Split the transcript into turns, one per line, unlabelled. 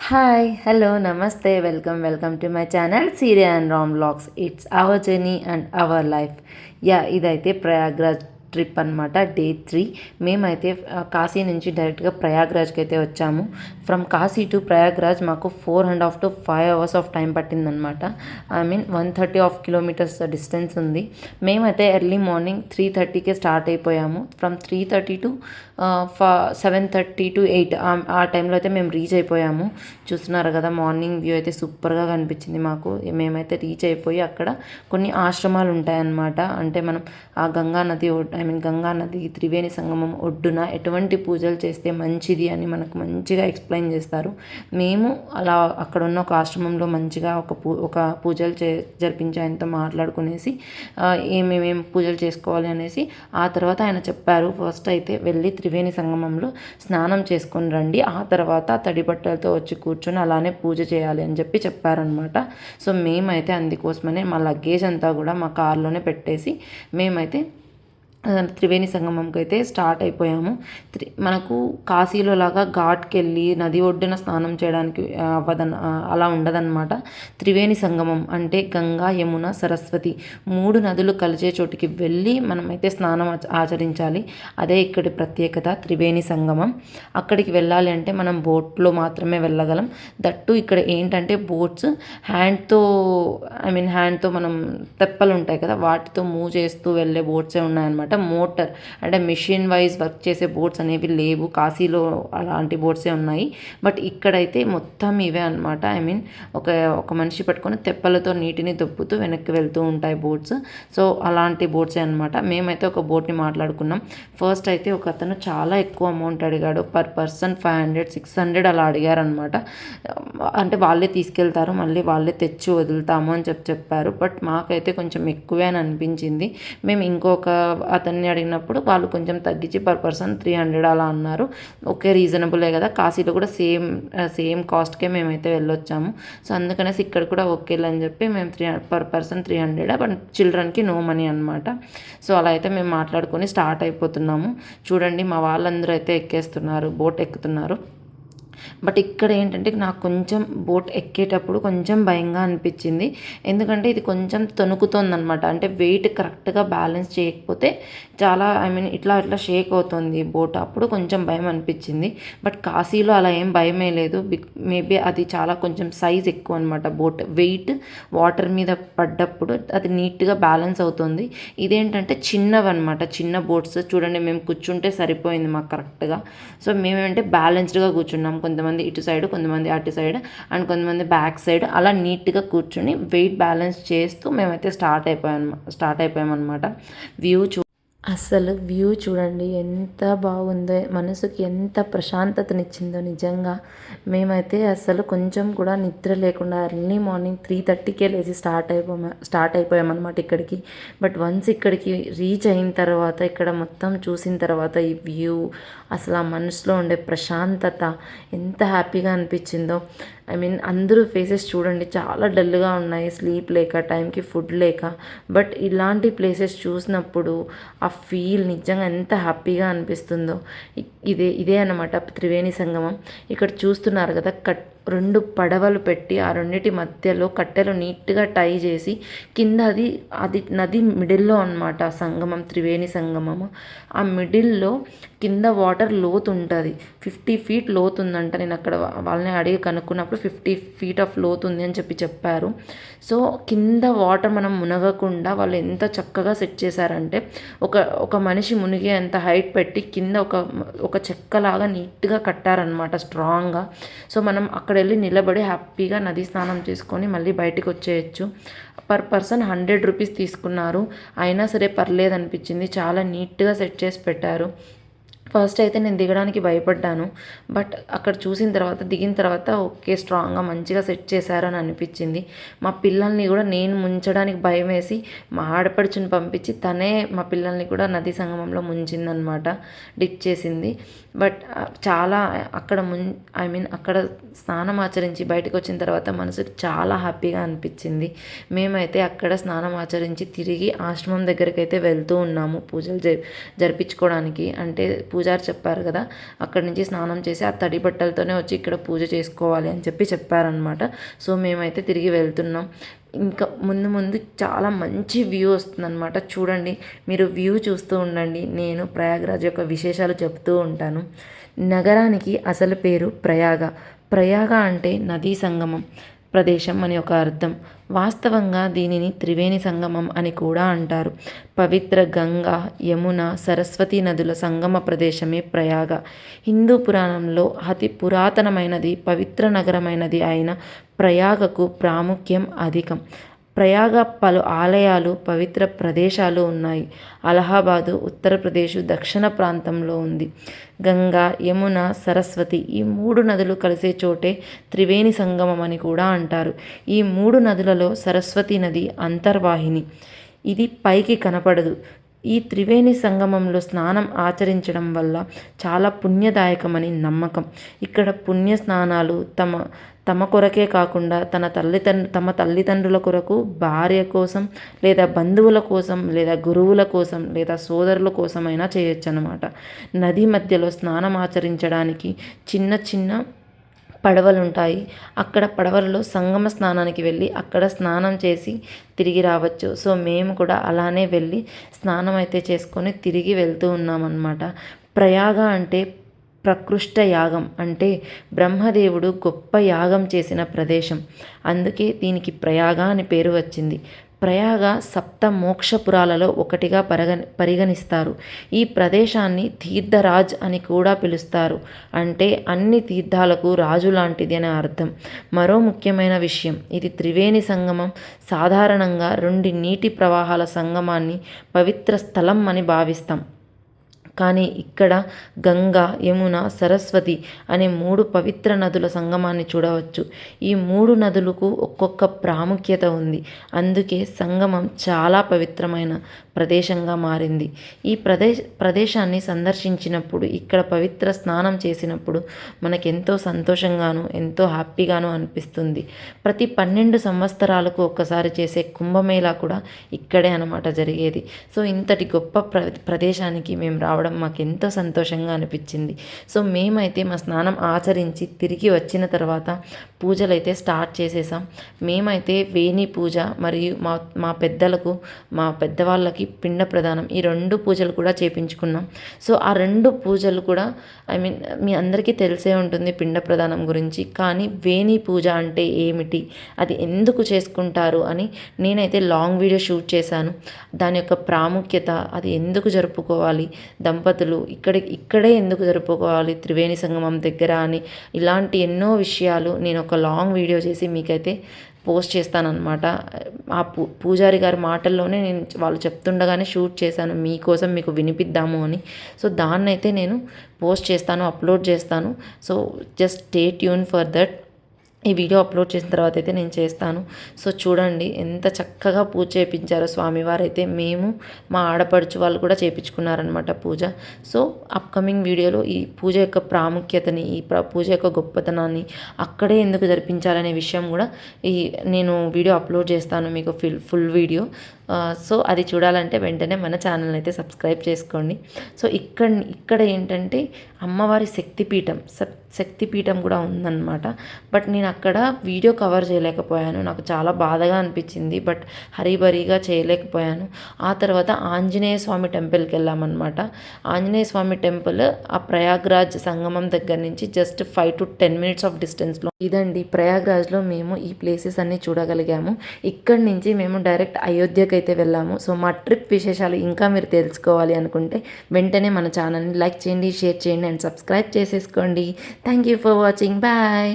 Hi hello నమస్తే welcome welcome to my channel Siriya and Ram blogs it's our journey and our life yeah ఇదైతే Prayagraj trip అనమాట day three. మేమైతే కాశీ నుంచి డైరెక్ట్గా ప్రయాగ్రాజ్కి అయితే వచ్చాము. ఫ్రమ్ కాశీ టు ప్రయాగ్రాజ్ మాకు four and half to five hours of time పట్టిందనమాట I mean one thirty of kilometres distance ఉంది. మేమైతే ఎర్లీ మార్నింగ్ త్రీ థర్టీకే స్టార్ట్ అయిపోయాము. From three thirty to seven thirty to eight ఆ టైంలో అయితే మేము రీచ్ అయిపోయాము. చూస్తున్నారు కదా మార్నింగ్ వ్యూ అయితే సూపర్గా కనిపించింది మాకు. మేమైతే రీచ్ అయిపోయి అక్కడ కొన్ని ఆశ్రమాలు ఉంటాయన్నమాట. అంటే మనం ఆ గంగా నది ఐ మీన్ గంగా నది త్రివేణి సంగమం ఒడ్డున ఎటువంటి పూజలు చేస్తే మంచిది అని మనకు మంచిగా ఎక్స్ప్లెయిన్ చేస్తారు. మేము అలా అక్కడ ఉన్న ఒక ఆశ్రమంలో మంచిగా ఒక పూ ఒక పూజలు చే జరిపించి ఆయనతో మాట్లాడుకునేసి ఏమేమేం పూజలు చేసుకోవాలి అనేసి ఆ తర్వాత ఆయన చెప్పారు. ఫస్ట్ అయితే వెళ్ళి త్రివేణి సంగమంలో స్నానం చేసుకొని రండి. ఆ తర్వాత తడి బట్టలతో వచ్చి కూర్చొని అలానే పూజ చేయాలి అని చెప్పి చెప్పారనమాట సో మేమైతే అందుకోసమనే మా లగేజ్ అంతా కూడా మా కార్లోనే పెట్టేసి మేమైతే త్రివేణి సంగమంకి అయితే స్టార్ట్ అయిపోయాము. త్రి మనకు కాశీలో లాగా ఘాట్కి వెళ్ళి నది ఒడ్డున స్నానం చేయడానికి అవ్వదన అవ్వదన్ అలా ఉండదన్నమాట. త్రివేణి సంగమం అంటే గంగా యమున సరస్వతి మూడు నదులు కలిసే చోటికి వెళ్ళి మనమైతే స్నానం ఆచ- ఆచరించాలి. అదే ఇక్కడి ప్రత్యేకత త్రివేణి సంగమం. అక్కడికి వెళ్ళాలి అంటే మనం బోట్లో మాత్రమే వెళ్ళగలం. దట్టు ఇక్కడ ఏంటంటే బోట్స్ హ్యాండ్తో ఐ మీన్ హ్యాండ్తో మనం తెప్పలు ఉంటాయి కదా వాటితో మూవ్ చేస్తూ వెళ్ళే బోట్సే ఉన్నాయన్నమాట. మోటార్. అంటే మిషన్ వైజ్ వర్క్ చేసే బోట్స్ అనేవి లేవు. కాశీలో అలాంటి బోట్సే ఉన్నాయి. బట్ ఇక్కడైతే మొత్తం ఇవే అనమాట. ఐ మీన్ ఒక ఒక మనిషి పట్టుకొని తెప్పలతో నీటిని దొబ్బుతూ వెనక్కి వెళ్తూ ఉంటాయి బోట్స్. సో అలాంటి బోట్సే అనమాట. మేమైతే ఒక బోట్ని మాట్లాడుకున్నాం. ఫస్ట్ అయితే ఒక అతను చాలా ఎక్కువ అమౌంట్ అడిగాడు. Per person five hundred six hundred అలా అడిగారనమాట. అంటే వాళ్ళే తీసుకెళ్తారు మళ్ళీ వాళ్ళే తెచ్చి వదులుతాము అని చెప్పి చెప్పారు. బట్ మాకైతే కొంచెం ఎక్కువే అని అనిపించింది. మేము ఇంకొక అతన్ని అడిగినప్పుడు వాళ్ళు కొంచెం తగ్గించి పర్ పర్సన్ త్రీ హండ్రెడ్ అలా అన్నారు. ఓకే రీజనబులే కదా. కాశీలో కూడా సేమ్ సేమ్ కాస్ట్కే మేమైతే వెళ్ళొచ్చాము. సో అందుకనేసి ఇక్కడ కూడా ఓకేలే అని చెప్పి మేము three per person three hundred? But చిల్డ్రన్కి no money అనమాట సో అలా అయితే మేము మాట్లాడుకొని స్టార్ట్ అయిపోతున్నాము. చూడండి మా వాళ్ళందరూ అయితే ఎక్కేస్తున్నారు బోట్ ఎక్కుతున్నారు. బట్ ఇక్కడ ఏంటంటే నాకు కొంచెం బోట్ ఎక్కేటప్పుడు కొంచెం భయంగా అనిపించింది. ఎందుకంటే ఇది కొంచెం తొణుకుతుంది అనమాట అంటే వెయిట్ కరెక్ట్గా బ్యాలెన్స్ చేయకపోతే చాలా ఐ మీన్ ఇట్లా ఇట్లా షేక్ అవుతుంది బోట్. అప్పుడు కొంచెం భయం అనిపించింది. బట్ కాశీలో అలా ఏం భయమే లేదు. మేబీ అది చాలా కొంచెం సైజ్ ఎక్కువ అనమాట బోట్. వెయిట్ వాటర్ మీద పడ్డప్పుడు అది నీట్గా బ్యాలెన్స్ అవుతుంది. ఇదేంటంటే చిన్నవి అనమాట చిన్న బోట్స్ చూడండి మేము కూర్చుంటే సరిపోయింది మాకు కరెక్ట్గా సో మేమేంటే బ్యాలెన్స్డ్గా కూర్చున్నాం. కొంతమంది ఇటు సైడ్ కొంతమంది అటు సైడ్ అండ్ కొంతమంది బ్యాక్ సైడ్ అలా నీట్గా కూర్చుని వెయిట్ బ్యాలెన్స్ చేస్తూ మేమైతే స్టార్ట్ అయిపోయాం స్టార్ట్ అయిపోయామన్నమాట. వ్యూ చూ అసలు వ్యూ చూడండి ఎంత బాగుందో మనసుకి ఎంత ప్రశాంతతనిచ్చిందో నిజంగా. మేమైతే అసలు కొంచెం కూడా నిద్ర లేకుండా ఎర్లీ మార్నింగ్ త్రీ థర్టీకే లేచి స్టార్ట్ అయిపోయా స్టార్ట్ అయిపోయామన్నమాట ఇక్కడికి. బట్ వన్స్ ఇక్కడికి రీచ్ అయిన తర్వాత ఇక్కడ మొత్తం చూసిన తర్వాత ఈ వ్యూ అసలు ఆ మనసులో ఉండే ప్రశాంతత ఎంత హ్యాపీగా అనిపించిందో. ఐ మీన్ అందరూ ఫేసెస్ చూడండి చాలా డల్గా ఉన్నాయి స్లీప్ లేక టైంకి ఫుడ్ లేక. బట్ ఇలాంటి ప్లేసెస్ చూసినప్పుడు ఆ ఫీల్ నిజంగా ఎంత హ్యాపీగా అనిపిస్తుందో. ఇదే ఇదే అన్నమాట త్రివేణి సంగమం. ఇక్కడ చూస్తున్నారు కదా కట్ రెండు పడవలు పెట్టి ఆ రెండిటి మధ్యలో కట్టెలు నీట్గా టై చేసి కింద అది అది నది మిడిల్లో అనమాట ఆ సంగమం త్రివేణి సంగమము. ఆ మిడిల్లో కింద వాటర్ లోతు ఉంటుంది ఫిఫ్టీ ఫీట్ లోతు ఉందంట నేను అక్కడ వాళ్ళని అడిగి కనుక్కున్నప్పుడు ఫిఫ్టీ ఫీట్ ఆఫ్ లోతు ఉంది అని చెప్పి చెప్పారు. సో కింద వాటర్ మనం మునగకుండా వాళ్ళు ఎంత చక్కగా సెట్ చేశారంటే ఒక ఒక మనిషి మునిగే అంత హైట్ పెట్టి కింద ఒక ఒక చెక్కలాగా నీట్గా కట్టారనమాట స్ట్రాంగ్గా. సో మనం అక్కడ అక్కడ వెళ్ళి నిలబడి హ్యాపీగా నది స్నానం చేసుకొని మళ్ళీ బయటికి వచ్చేయచ్చు పర్ పర్సన్ హండ్రెడ్ రూపీస్ తీసుకున్నారు. అయినా సరే పర్లేదు అనిపించింది చాలా నీట్గా సెట్ చేసి పెట్టారు. ఫస్ట్ అయితే నేను దిగడానికి భయపడ్డాను. బట్ అక్కడ చూసిన తర్వాత దిగిన తర్వాత ఓకే స్ట్రాంగ్గా మంచిగా సెట్ చేశారని అనిపించింది. మా పిల్లల్ని కూడా నేను ముంచడానికి భయం వేసి మా ఆడపడుచుని పంపించి తనే మా పిల్లల్ని కూడా నదీ సంగమంలో ముంచిందనమాట డిప్ చేసింది. బట్ చాలా అక్కడ ముం ఐ మీన్ అక్కడ స్నానం ఆచరించి బయటకు వచ్చిన తర్వాత మనసు చాలా హ్యాపీగా అనిపించింది. మేమైతే అక్కడ స్నానం ఆచరించి తిరిగి ఆశ్రమం దగ్గరికి అయితే వెళ్తూ ఉన్నాము పూజలు జరి జరిపించుకోవడానికి. అంటే పూజ పూజారి చెప్పారు కదా అక్కడి నుంచి స్నానం చేసి ఆ తడి బట్టలతోనే వచ్చి ఇక్కడ పూజ చేసుకోవాలి అని చెప్పి చెప్పారనమాట సో మేమైతే తిరిగి వెళ్తున్నాం. ఇంకా ముందు ముందు చాలా మంచి వ్యూ వస్తుందన్నమాట. చూడండి మీరు వ్యూ చూస్తూ ఉండండి. నేను ప్రయాగరాజ్ యొక్క విశేషాలు చెప్తూ ఉంటాను. నగరానికి అసలు పేరు ప్రయాగ. ప్రయాగ అంటే నదీ సంగమం. ప్రదేశం అని ఒక అర్థం. వాస్తవంగా దీనిని త్రివేణి సంగమం అని కూడా అంటారు. పవిత్ర గంగా యమున సరస్వతి నదుల సంగమ ప్రదేశమే ప్రయాగ. హిందూ పురాణంలో అతి పురాతనమైనది పవిత్ర నగరమైనది అయిన ప్రయాగకు ప్రాముఖ్యం అధికం. ప్రయాగ పలు ఆలయాలు పవిత్ర ప్రదేశాలు ఉన్నాయి. అలహాబాదు ఉత్తరప్రదేశ్ దక్షిణ ప్రాంతంలో ఉంది. గంగా యమున సరస్వతి ఈ మూడు నదులు కలిసే చోటే త్రివేణి సంగమం అని కూడా అంటారు. ఈ మూడు నదులలో సరస్వతి నది అంతర్వాహిని. ఇది పైకి కనపడదు. ఈ త్రివేణి సంగమంలో స్నానం ఆచరించడం వల్ల చాలా పుణ్యదాయకమని నమ్మకం. ఇక్కడ పుణ్య స్నానాలు తమ తమ కొరకే కాకుండా తన తల్లిదండ్రు తమ తల్లిదండ్రుల కొరకు భార్య కోసం లేదా బంధువుల కోసం లేదా గురువుల కోసం లేదా సోదరుల కోసమైనా చేయొచ్చు అనమాట నది మధ్యలో స్నానం ఆచరించడానికి చిన్న చిన్న పడవలు ఉంటాయి అక్కడ పడవలలో సంగమ స్నానానికి వెళ్ళి అక్కడ స్నానం చేసి తిరిగి రావచ్చు. సో మేము కూడా అలానే వెళ్ళి స్నానం అయితే చేసుకొని తిరిగి వెళ్తూ ఉన్నామన్నమాట. ప్రయాగ అంటే ప్రకృష్ట యాగం అంటే బ్రహ్మదేవుడు గొప్ప యాగం చేసిన ప్రదేశం. అందుకే దీనికి ప్రయాగ అని పేరు వచ్చింది. ప్రయాగ సప్త మోక్షపురాలలో ఒకటిగా పరిగణ పరిగణిస్తారు. ఈ ప్రదేశాన్ని తీర్థరాజ్ అని కూడా పిలుస్తారు. అంటే అన్ని తీర్థాలకు రాజు లాంటిది అనే అర్థం. మరో ముఖ్యమైన విషయం ఇది త్రివేణి సంగమం. సాధారణంగా రెండు నీటి ప్రవాహాల సంగమాన్ని పవిత్ర స్థలం అని భావిస్తాం. కానీ ఇక్కడ గంగా యమున సరస్వతి అనే మూడు పవిత్ర నదుల సంగమాన్ని చూడవచ్చు. ఈ మూడు నదులకు ఒక్కొక్క ప్రాముఖ్యత ఉంది. అందుకే సంగమం చాలా పవిత్రమైన ప్రదేశంగా మారింది. ఈ ప్రదేశ ప్రదేశాన్ని సందర్శించినప్పుడు ఇక్కడ పవిత్ర స్నానం చేసినప్పుడు మనకెంతో సంతోషంగాను ఎంతో హ్యాపీగాను అనిపిస్తుంది. ప్రతి పన్నెండు సంవత్సరాలకు ఒక్కసారి చేసే కుంభమేళా కూడా ఇక్కడే అనమాట జరిగేది. సో ఇంతటి గొప్ప ప్ర ప్రదేశానికి మేము రావడం మాకు ఎంతో సంతోషంగా అనిపించింది. సో మేమైతే మా స్నానం ఆచరించి తిరిగి వచ్చిన తర్వాత పూజలు అయితే స్టార్ట్ చేసేసాం. మేమైతే వేణి పూజ మరియు మా మా పెద్దలకు మా పెద్దవాళ్ళకి పిండ ప్రదానం. ఈ రెండు పూజలు కూడా చేపించుకున్నాం. సో ఆ రెండు పూజలు కూడా ఐ మీన్ మీ అందరికీ తెలిసే ఉంటుంది పిండ ప్రదానం గురించి. కానీ వేణి పూజ అంటే ఏమిటి? అది ఎందుకు చేసుకుంటారు అని నేనైతే లాంగ్ వీడియో షూట్ చేశాను. దాని యొక్క ప్రాముఖ్యత అది ఎందుకు జరుపుకోవాలి? దంపతులు ఇక్కడ ఇక్కడే ఎందుకు జరుపుకోవాలి? త్రివేణి సంగమం దగ్గర అని ఇలాంటి ఎన్నో విషయాలు నేను ఒక లాంగ్ వీడియో చేసి మీకైతే పోస్ట్ చేస్తానన్నమాట. ఆ పూ పూజారి గారి మాటల్లోనే నేను వాళ్ళు చెప్తుండగానే షూట్ చేశాను. మీకోసం మీకు వినిపిద్దాము అని. సో దాన్నైతే నేను పోస్ట్ చేస్తాను అప్లోడ్ చేస్తాను. So just stay tune for that. ఈ వీడియో అప్లోడ్ చేసిన తర్వాత అయితే నేను చేస్తాను. సో చూడండి ఎంత చక్కగా పూజ చేయించారో స్వామివారు అయితే మేము మా ఆడపడుచు వాళ్ళు కూడా చేయించుకున్నారనమాట పూజ. సో అప్కమింగ్ వీడియోలో ఈ పూజ యొక్క ప్రాముఖ్యతని ఈ పూజ యొక్క గొప్పతనాన్ని అక్కడే ఎందుకు జరిపించాలనే విషయం కూడా ఈ నేను వీడియో అప్లోడ్ చేస్తాను మీకు ఫుల్ ఫుల్ వీడియో. సో అది చూడాలంటే వెంటనే మన ఛానల్ అయితే సబ్స్క్రైబ్ చేసుకోండి. సో ఇక్కడ ఇక్కడ ఏంటంటే అమ్మవారి శక్తిపీఠం శక్తిపీఠం కూడా ఉందన్నమాట. బట్ నేను అక్కడ వీడియో కవర్ చేయలేకపోయాను. నాకు చాలా బాధగా అనిపించింది. బట్ హరీబరీగా చేయలేకపోయాను. ఆ తర్వాత ఆంజనేయ స్వామి టెంపుల్కి వెళ్ళామన్నమాట. ఆంజనేయ స్వామి టెంపుల్ ఆ ప్రయాగ్రాజ్ సంగమం దగ్గర నుంచి just five to ten minutes of డిస్టెన్స్లో ఇదండి ప్రయాగ్రాజ్లో మేము ఈ ప్లేసెస్ అన్నీ చూడగలిగాము. ఇక్కడి నుంచి మేము డైరెక్ట్ అయోధ్యకి అయితే వెళ్ళాము. సో మా ట్రిప్ విశేషాలు ఇంకా మీరు తెలుసుకోవాలి అనుకుంటే వెంటనే మన ఛానల్ని లైక్ చేయండి షేర్ చేయండి అండ్ సబ్స్క్రైబ్ చేసేసుకోండి. Thank you for watching. Bye.